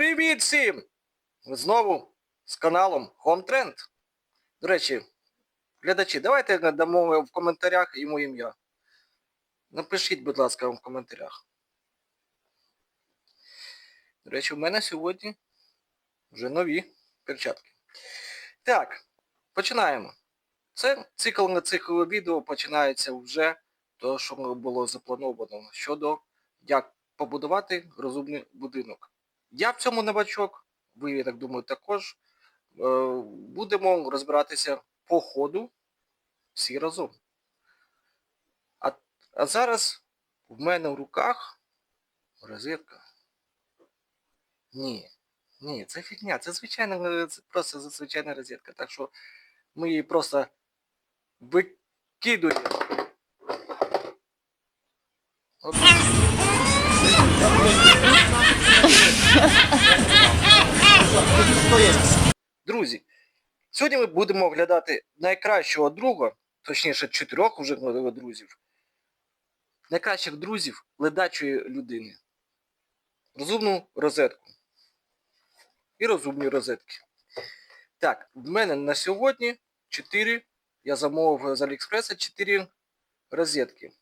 Привіт всім! Ви знову з каналом Home Trend. До речі, глядачі, давайте дамо в коментарях йому ім'я. Напишіть, будь ласка, в коментарях. До речі, у мене сьогодні вже нові перчатки. Так, починаємо. Це цикл на цикл відео починається вже то, що було заплановано щодо як побудувати розумний будинок. Я в цьому новачок, ви, я так думаю, також. Е, Будемо розбиратися по ходу всі разом. А, а зараз в мене в руках розетка. Ні, ні, це фігня, це звичайна, це просто звичайна розетка. Так що ми її просто викидуємо. Друзі, сьогодні ми будемо оглядати найкращого друга, точніше чотирьох уже друзів, найкращих друзів ледачої людини. Розумну розетку. І розумні розетки. Так, в мене на сьогодні 4, я замовив з Аліекспреса 4 розетки.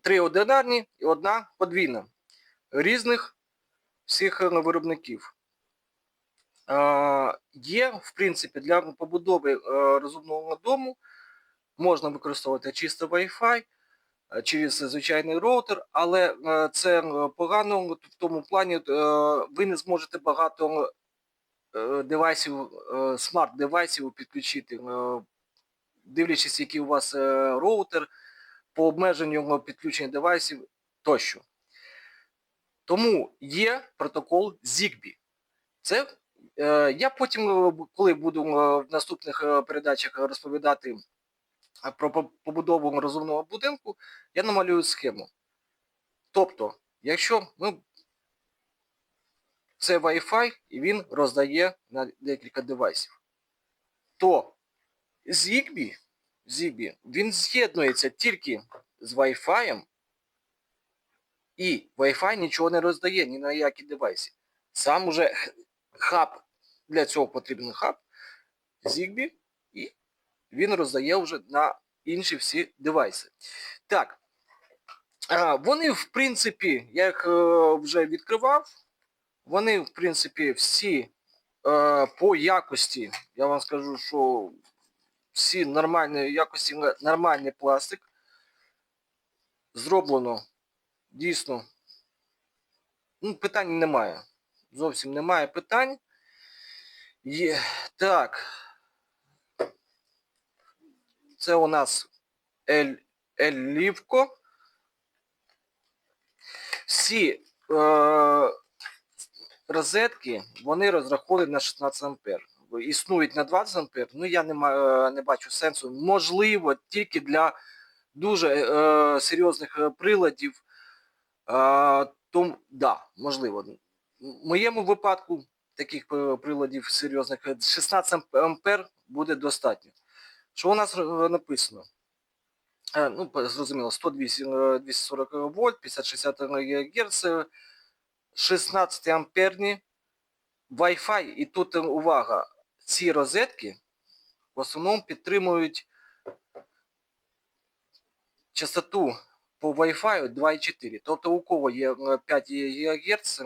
Три одинарні і одна подвійна. Різних всіх е, виробників. Є, в принципі, для побудови е, розумного дому можна використовувати чисто Wi-Fi е, через звичайний роутер, але це погано в тому плані, ви не зможете багато девайсів, смарт-девайсів підключити, дивлячись, який у вас роутер, по обмеженню підключення девайсів тощо. Тому є протокол ZigBee. Це е, я потім, е, коли буду е, в наступних е, передачах розповідати про побудову розумного будинку, я намалюю схему. Тобто, якщо ну, це Wi-Fi і він роздає на декілька девайсів, то ZigBee, ZigBee він з'єднується тільки з Wi-Fi, і Wi-Fi нічого не роздає ні на які девайси. Сам уже хаб, для цього потрібен хаб ZigBee, і він роздає вже на інші всі девайси. Так, вони, в принципі, я їх е, вже відкривав, вони, в принципі, всі е, по якості, я вам скажу, що всі нормальної якості, нормальний пластик. Зроблено дійсно. Ну, питань немає. Зовсім немає питань. Є. Так. Це у нас Ель, Елівко. Всі е, розетки, вони розраховані на 16 ампер. Існують на 20 ампер, ну я не, ма- е, не бачу сенсу. Можливо, тільки для дуже е, серйозних е, приладів. Е, тому, да, можливо. В моєму випадку таких е, приладів серйозних е, 16 ампер буде достатньо. Що у нас е, написано? Е, Ну, зрозуміло, 100 200, е, 240 вольт, 50-60 Гц, 16 амперні Wi-Fi. І тут е, увага, ці розетки в основному підтримують частоту по Wi-Fi 2,4. Тобто у кого є е, 5 ГГц, е,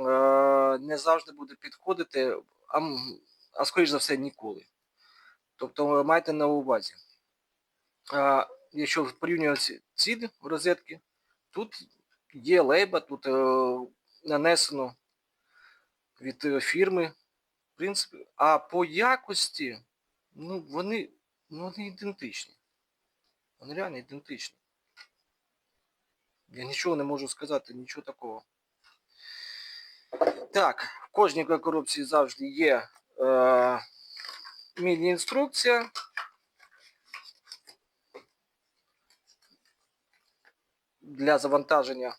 не завжди буде підходити, а, а скоріш за все ніколи. Тобто е, майте на увазі. А, якщо порівнювати ці- розетки, тут є лейба, тут е, нанесено від е, фірми. В принципі, а по якості, ну, вони, ну, вони ідентичні. Вони реально ідентичні. Я нічого не можу сказати, нічого такого. Так, в кожній коробці завжди є е, міні-інструкція. Для завантаження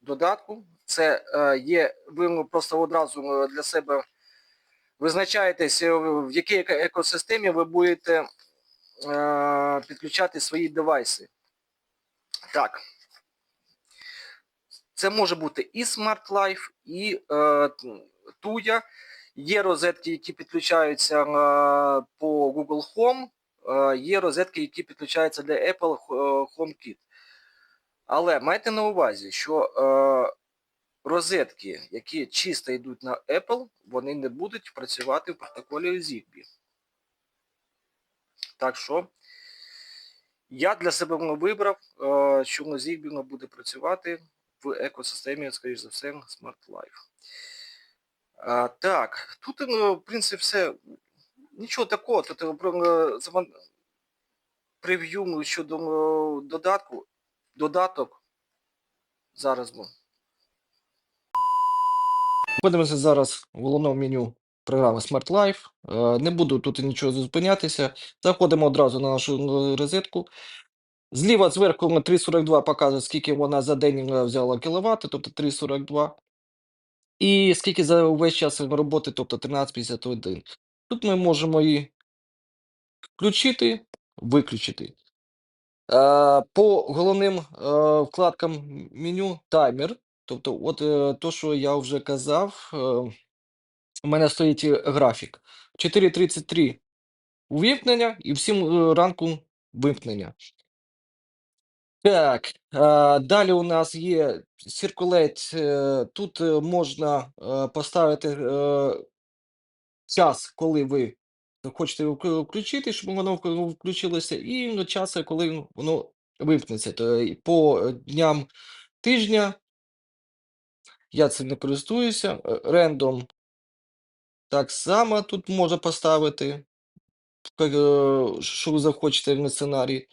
додатку. Це е, є, ви просто одразу е, для себе визначаєтесь, е, в якій екосистемі ви будете е, підключати свої девайси. Так. Це може бути і Smart Life, і е, Tuya. Є розетки, які підключаються е, по Google Home, е, є розетки, які підключаються для Apple е, HomeKit. Але майте на увазі, що е, розетки, які чисто йдуть на Apple, вони не будуть працювати в протоколі Zigbee. Так що я для себе вибрав, е, що на Zigbee буде працювати в екосистемі, скоріш за все, Smart Life. А, так, тут, ну, в принципі, все. Нічого такого, тут е, е, прев'ю ну, щодо е, додатку, додаток. Зараз бо. Подивимося зараз в головному меню програми Smart Life. Не буду тут нічого зупинятися. Заходимо одразу на нашу розетку. Зліва зверху на 3,42 показує, скільки вона за день е, взяла кіловат, тобто 3,42. І скільки за весь час роботи, тобто 13,51. Тут ми можемо її включити, виключити. Е, По головним е, вкладкам меню таймер. Тобто, от то, що я вже казав, у мене стоїть графік. 4.33 увімкнення і в 7 е, ранку вимкнення. Так, е, далі у нас є Circulate. е, Тут е, можна е, поставити е, час, коли ви хочете вк- включити, щоб воно вк- включилося, і час, коли воно вимкнеться. По е, дням тижня я цим не користуюся. Рендом так само тут можна поставити, е, що ви захочете на сценарій.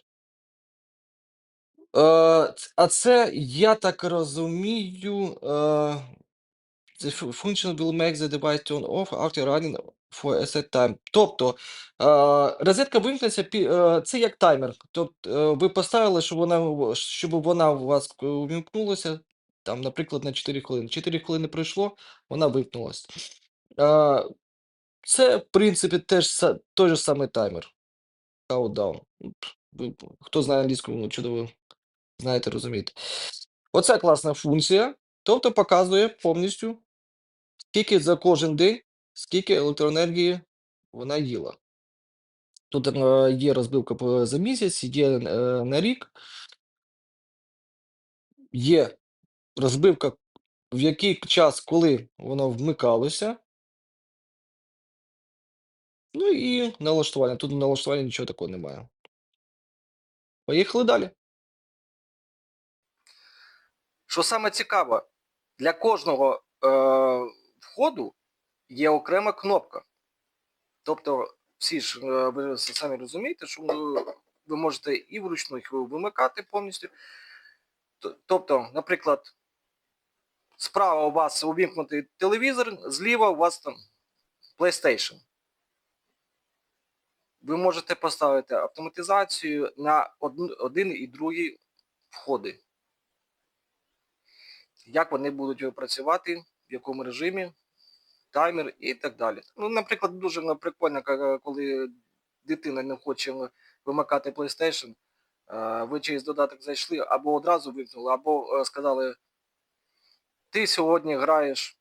Е, А це, я так розумію, е, The fu- function will make the device turn off after running for a set time. Тобто е, розетка вимкнеться, е, це як таймер. Тобто ви поставили, щоб вона, щоб вона у вас увімкнулася, там, наприклад, на 4 хвилини. 4 хвилини пройшло, вона вимкнулася. Це, в принципі, теж той же самий таймер. Countdown. Хто знає англійську, ну, знаєте, розумієте. Оце класна функція. Тобто показує повністю, скільки за кожен день, скільки електроенергії вона їла. Тут е, є розбивка за місяць, є е, на рік, є розбивка, в який час, коли воно вмикалося. Ну і налаштування. Тут налаштування нічого такого немає. Поїхали далі. Що саме цікаво, для кожного е, входу є окрема кнопка. Тобто, всі ж е, ви самі розумієте, що ви, можете і вручну їх вимикати повністю. Тобто, наприклад, справа у вас увімкнутий телевізор, зліва у вас там PlayStation. Ви можете поставити автоматизацію на один і другий входи. Як вони будуть працювати, в якому режимі, таймер і так далі. Ну, наприклад, дуже прикольно, коли дитина не хоче вимикати PlayStation, е, ви через додаток зайшли, або одразу вимкнули, або е, сказали, ти сьогодні граєш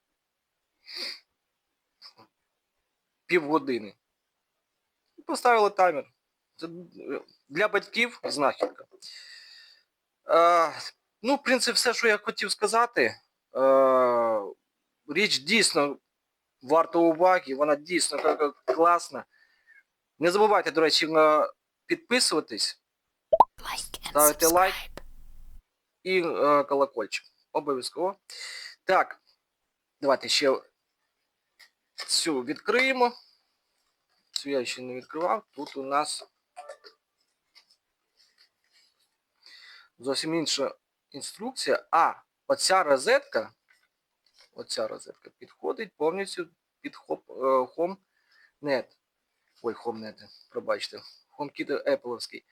півгодини. І Поставили таймер. Це е, для батьків знахідка. Ну, в принципі, все, що я хотів сказати. Е, річ дійсно варта уваги, вона дійсно класна. Не забувайте, до речі, підписуватись, ставити лайк і е, колокольчик. Обов'язково. Так, давайте ще цю відкриємо. Цю я ще не відкривав. Тут у нас зовсім інша інструкція. А, оця розетка, оця розетка підходить повністю під е, HomeNet. Ой, HomeNet, пробачте. HomeKit Apple.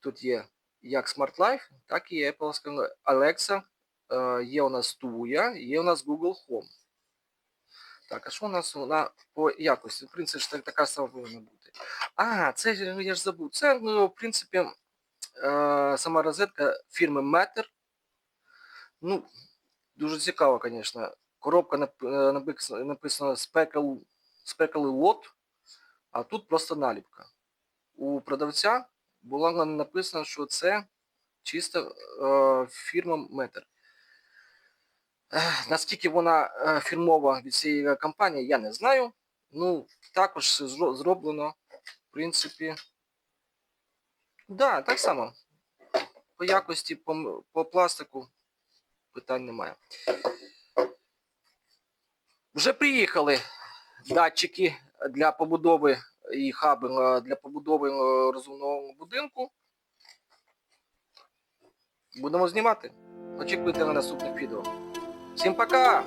Тут є як Smart Life, так і Apple Alexa. Е, Є у нас Tuya, є у нас Google Home. Так, а що у нас вона по якості? В принципі, ж так- така сама повинна бути. А, це ж я ж забув. Це, ну, в принципі, е, сама розетка фірми Matter. Ну, Дуже цікаво, звісно. Коробка е, напис- написано Speckle, Speckle Lot, а тут просто наліпка. У продавця було написано, що це чисто е, фірма Метр. Наскільки вона е, фірмова від цієї компанії, я не знаю. Ну, також зро- зроблено, в принципі. Да, так само. По якості, по, по пластику питань немає. Вже приїхали датчики для побудови і хаби е, для побудови е, розумного будинку. Будемо знімати. Очікуйте на наступних відео. Всім пока!